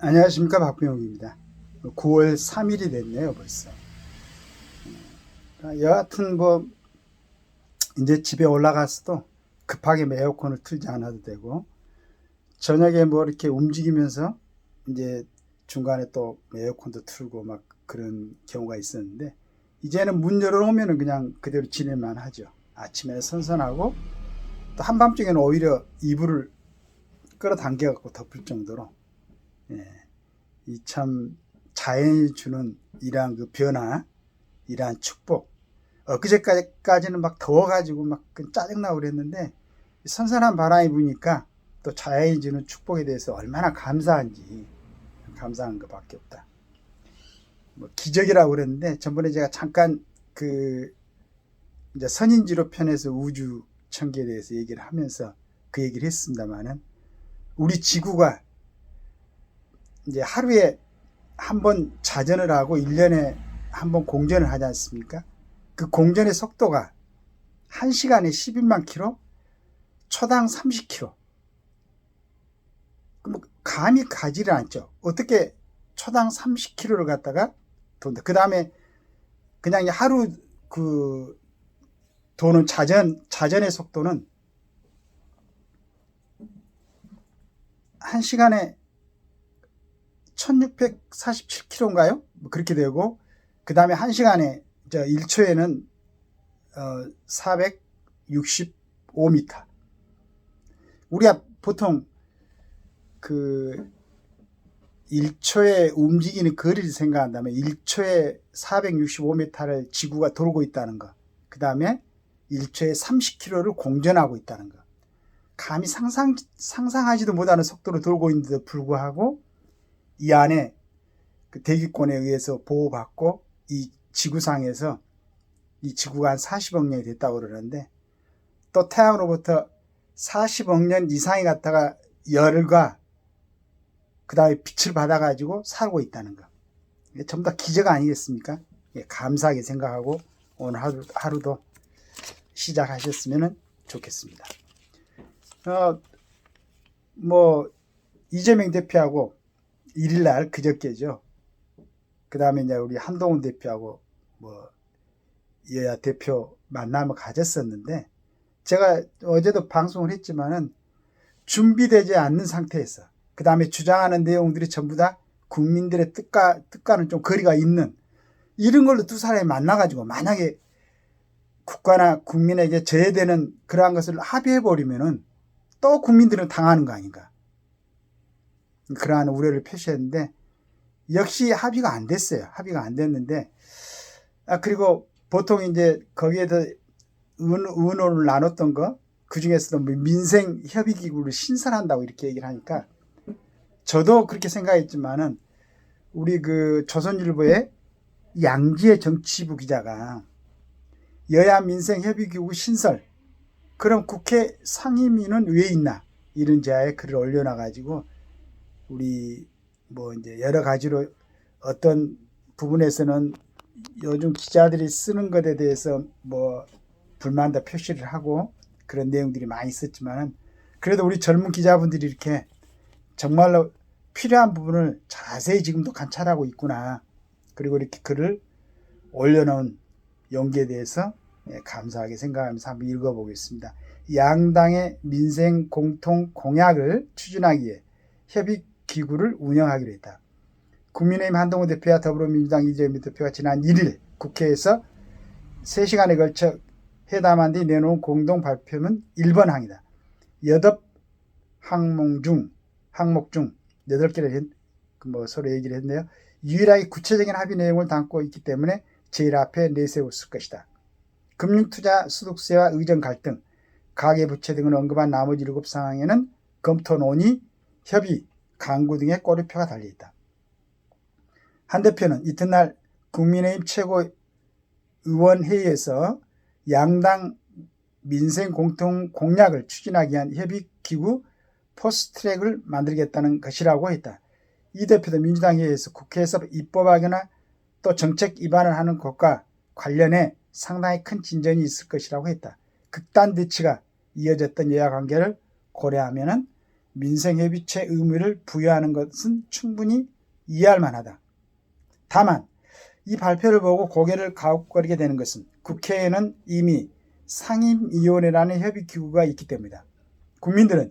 안녕하십니까 박병욱입니다. 9월 3일이 됐네요 벌써. 어, 여하튼 뭐 이제 집에 올라가서도 급하게 에어컨을 틀지 않아도 되고 저녁에 뭐 이렇게 움직이면서 이제 중간에 또 에어컨도 틀고 막 그런 경우가 있었는데 이제는 문 열어놓으면 그냥 그대로 지낼만 하죠. 아침에 선선하고 또 한밤중에는 오히려 이불을 끌어당겨 갖고 덮을 정도로 예, 이 참 자연이 주는 이러한 그 변화, 이러한 축복. 엊그제까지는 막 더워가지고 막그 짜증나고 그랬는데 선선한 바람이 부니까 또 자연이 주는 축복에 대해서 얼마나 감사한지 감사한 것밖에 없다. 뭐 기적이라고 그랬는데 전번에 제가 잠깐 그 이제 선인지로 편에서 우주 천계에 대해서 얘기를 하면서 그 얘기를 했습니다만은 우리 지구가 이제 하루에 한 번 자전을 하고 1년에 한 번 공전을 하지 않습니까? 그 공전의 속도가 1시간에 11만 킬로, 초당 30 킬로. 뭐 감이 가지를 않죠. 어떻게 초당 30 킬로를 갖다가 돈다. 그 다음에 그냥 하루 그 도는 자전, 자전의 속도는 한 시간에 1647km인가요? 뭐 그렇게 되고, 그 다음에 한 시간에, 저 1초에는, 어, 465m. 우리가 보통 그 1초에 움직이는 거리를 생각한다면 1초에 465m를 지구가 돌고 있다는 거. 그 다음에 1초에 30km를 공전하고 있다는 거. 감히 상상, 상상하지도 못하는 속도로 돌고 있는데도 불구하고 이 안에 그 대기권에 의해서 보호받고 이 지구상에서 이 지구가 한 40억 년이 됐다고 그러는데 또 태양으로부터 40억 년 이상이 갔다가 열과 그 다음에 빛을 받아가지고 살고 있다는 거. 이게 전부 다 기적 아니겠습니까? 예, 감사하게 생각하고 오늘 하루, 하루도 시작하셨으면 좋겠습니다. 어, 뭐, 이재명 대표하고 1일날 그저께죠. 그 다음에 이제 우리 한동훈 대표하고 뭐, 여야 대표 만남을 가졌었는데, 제가 어제도 방송을 했지만은 준비되지 않는 상태에서, 그 다음에 주장하는 내용들이 전부 다 국민들의 뜻과, 뜻과는 좀 거리가 있는 이런 걸로 두 사람이 만나가지고 만약에 국가나 국민에게 제외되는 그러한 것을 합의해 버리면은 또 국민들은 당하는 거 아닌가. 그러한 우려를 표시했는데 역시 합의가 안 됐어요. 합의가 안 됐는데 아 그리고 보통 이제 거기에서 의- 의논을 나눴던 거 그 중에서도 뭐 민생 협의 기구를 신설한다고 이렇게 얘기를 하니까 저도 그렇게 생각했지만은 우리 그 조선일보의 양지의 정치부 기자가 여야 민생 협의 기구 신설 그럼 국회 상임위는 왜 있나 이런 제아의 글을 올려놔 가지고 우리 뭐 이제 여러 가지로 어떤 부분에서는 요즘 기자들이 쓰는 것에 대해서 뭐 불만도 표시를 하고 그런 내용들이 많이 있었지만은 그래도 우리 젊은 기자분들이 이렇게 정말로 필요한 부분을 자세히 지금도 관찰하고 있구나. 그리고 이렇게 글을 올려놓은 용기에 대해서 예, 감사하게 생각하면서 한번 읽어보겠습니다. 양당의 민생 공통 공약을 추진하기 위해 협의 기구를 운영하기로 했다. 국민의힘 한동훈 대표와 더불어민주당 이재명 대표가 지난 1일 국회에서 3시간에 걸쳐 회담한 뒤 내놓은 공동 발표문 1번 항이다. 여덟 항목 중 항목 중 8개를 뭐 서로 얘기를 했는데요. 유일하게 구체적인 합의 내용을 담고 있기 때문에 제일 앞에 내세웠을 것이다. 금융투자 소득세와 의전 갈등, 가계부채 등을 언급한 나머지 일곱 상황에는 검토 논의, 협의, 강구 등의 꼬리표가 달려있다. 한 대표는 이튿날 국민의힘 최고 의원회의에서 양당 민생 공통 공약을 추진하기 위한 협의기구 포스트트랙을 만들겠다는 것이라고 했다. 이 대표도 민주당 회의에서 국회에서 입법하거나 또 정책 위반을 하는 것과 관련해 상당히 큰 진전이 있을 것이라고 했다. 극단 대치가 이어졌던 여야 관계를 고려하면 민생협의체 의무를 부여하는 것은 충분히 이해할 만하다. 다만 이 발표를 보고 고개를 가웃거리게 되는 것은 국회에는 이미 상임위원회라는 협의기구가 있기 때문이다. 국민들은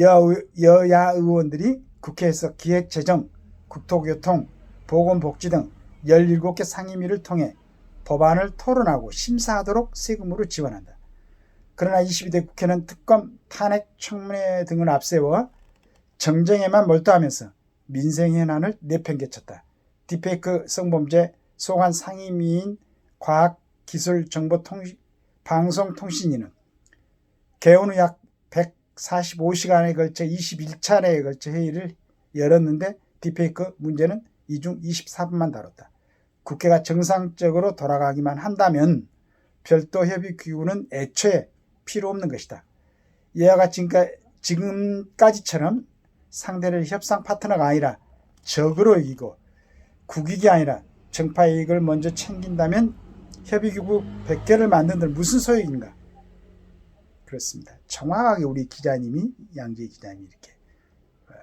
여, 여야 의원들이 국회에서 기획재정, 국토교통, 보건복지 등 17개 상임위를 통해 법안을 토론하고 심사하도록 세금으로 지원한다. 그러나 22대 국회는 특검, 탄핵, 청문회 등을 앞세워 정쟁에만 몰두하면서 민생 현안을 내팽개쳤다. 디페이크 성범죄 소관 상임위인 과학기술정보통신 방송통신위는 개원 후 약 145시간에 걸쳐 21차례에 걸쳐 회의를 열었는데 디페이크 문제는 이 중 24분만 다뤘다. 국회가 정상적으로 돌아가기만 한다면 별도 협의 기구는 애초에 필요 없는 것이다. 이와 같이 지금까지처럼 상대를 협상 파트너가 아니라 적으로 이기고 국익이 아니라 정파 이익을 먼저 챙긴다면 협의기구 100개를 만든들 무슨 소용인가? 그렇습니다. 정확하게 우리 기자님이 양재 기자님이 이렇게 어,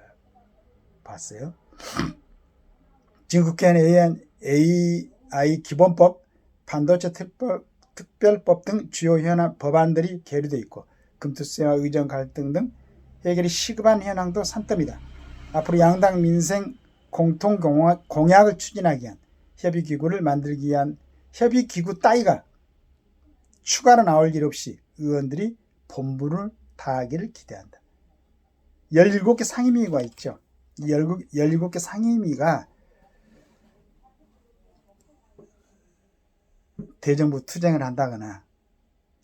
봤어요. 지금 국회는 AI 기본법, 반도체 특별, 특별법 등 주요 현안 법안들이 계류되어 있고 금투세와 의정 갈등 등 해결이 시급한 현황도 산더미다. 앞으로 양당 민생 공통 공약을 추진하기 위한 협의 기구를 만들기 위한 협의 기구 따위가 추가로 나올 일 없이 의원들이 본분을 다하기를 기대한다. 17개 상임위가 있죠. 17개 상임위가 대정부 투쟁을 한다거나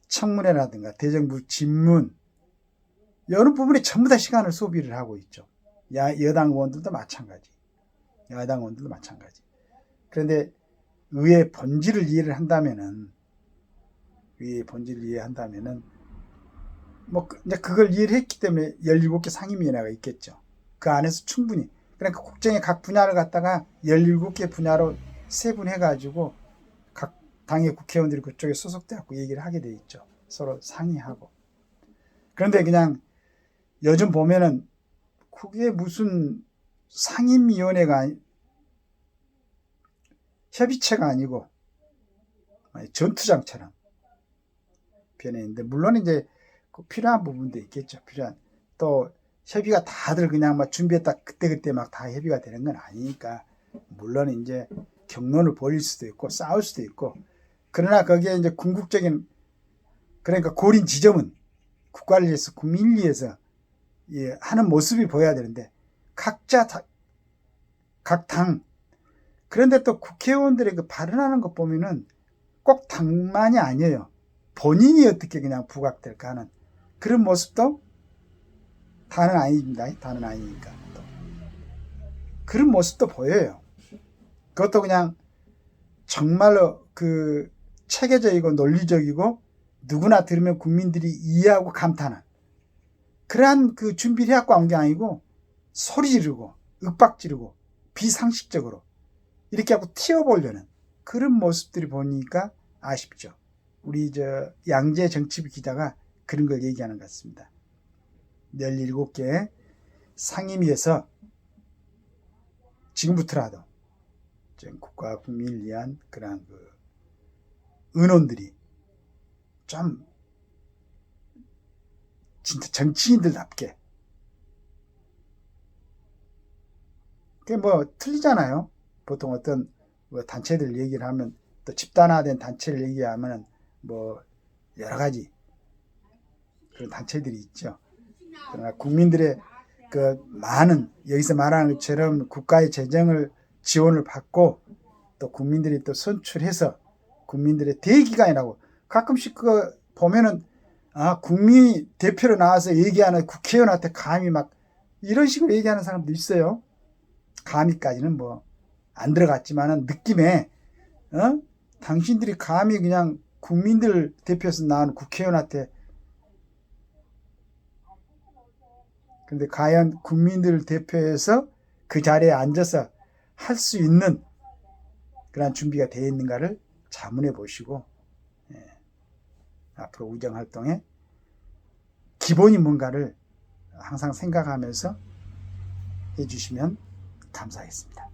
청문회라든가 대정부 질문 여러 부분에 전부 다 시간을 소비를 하고 있죠. 야, 여당 의원들도 마찬가지. 야당 의원들도 마찬가지. 그런데 의의 본질을 이해를 한다면은 의의 본질을 이해한다면은 뭐 그, 이제 그걸 이해를 했기 때문에 17개 상임위원회가 있겠죠. 그 안에서 충분히 그러니까 국정의 각 분야를 갖다가 17개 분야로 세분해 가지고 각 당의 국회의원들이 그쪽에 소속돼 갖고 얘기를 하게 돼 있죠. 서로 상의하고. 그런데 그냥 요즘 보면은 그게 무슨 상임위원회가 협의체가 아니고 전투장처럼 변해 있는데 물론 이제 그 필요한 부분도 있겠죠. 필요한 또 협의가 다들 그냥 막 준비했다 그때 그때 막 다 협의가 되는 건 아니니까 물론 이제 경론을 벌일 수도 있고 싸울 수도 있고 그러나 거기에 이제 궁극적인 그러니까 고린 지점은 국가를 위해서 국민을 위해서 예, 하는 모습이 보여야 되는데 각자 각 당 그런데 또 국회의원들의 그 발언하는 것 보면은 꼭 당만이 아니에요. 본인이 어떻게 그냥 부각될까 하는 그런 모습도 다는 아닙니다. 다는 아니니까. 또. 그런 모습도 보여요. 그것도 그냥 정말로 그 체계적이고 논리적이고 누구나 들으면 국민들이 이해하고 감탄한 그러한 그 준비를 해갖고 온 게 아니고 소리 지르고 윽박 지르고 비상식적으로 이렇게 하고 튀어보려는 그런 모습들이 보니까 아쉽죠. 우리 저 양재 정치부 기자가 그런 걸 얘기하는 것 같습니다. 17개 상임위에서 지금부터라도 국가 국민을 위한 그러한 그 은원들이 좀 진짜 정치인들답게 그게 뭐 틀리잖아요. 보통 어떤 뭐 단체들 얘기를 하면 또 집단화된 단체를 얘기하면 뭐 여러 가지 그런 단체들이 있죠. 그러나 국민들의 그 많은 여기서 말하는 것처럼 국가의 재정을 지원을 받고 또 국민들이 또 선출해서 국민들의 대기관이라고 가끔씩 그거 보면은 아 국민 대표로 나와서 얘기하는 국회의원한테 감히 막 이런 식으로 얘기하는 사람도 있어요. 감히까지는 뭐 안 들어갔지만은 느낌에 어 당신들이 감히 그냥 국민들 대표에서 나온 국회의원한테 근데 과연 국민들 대표에서 그 자리에 앉아서 할 수 있는 그런 준비가 되어 있는가를 자문해 보시고 예, 앞으로 우정 활동에 기본이 뭔가를 어, 항상 생각하면서 해주시면 감사하겠습니다.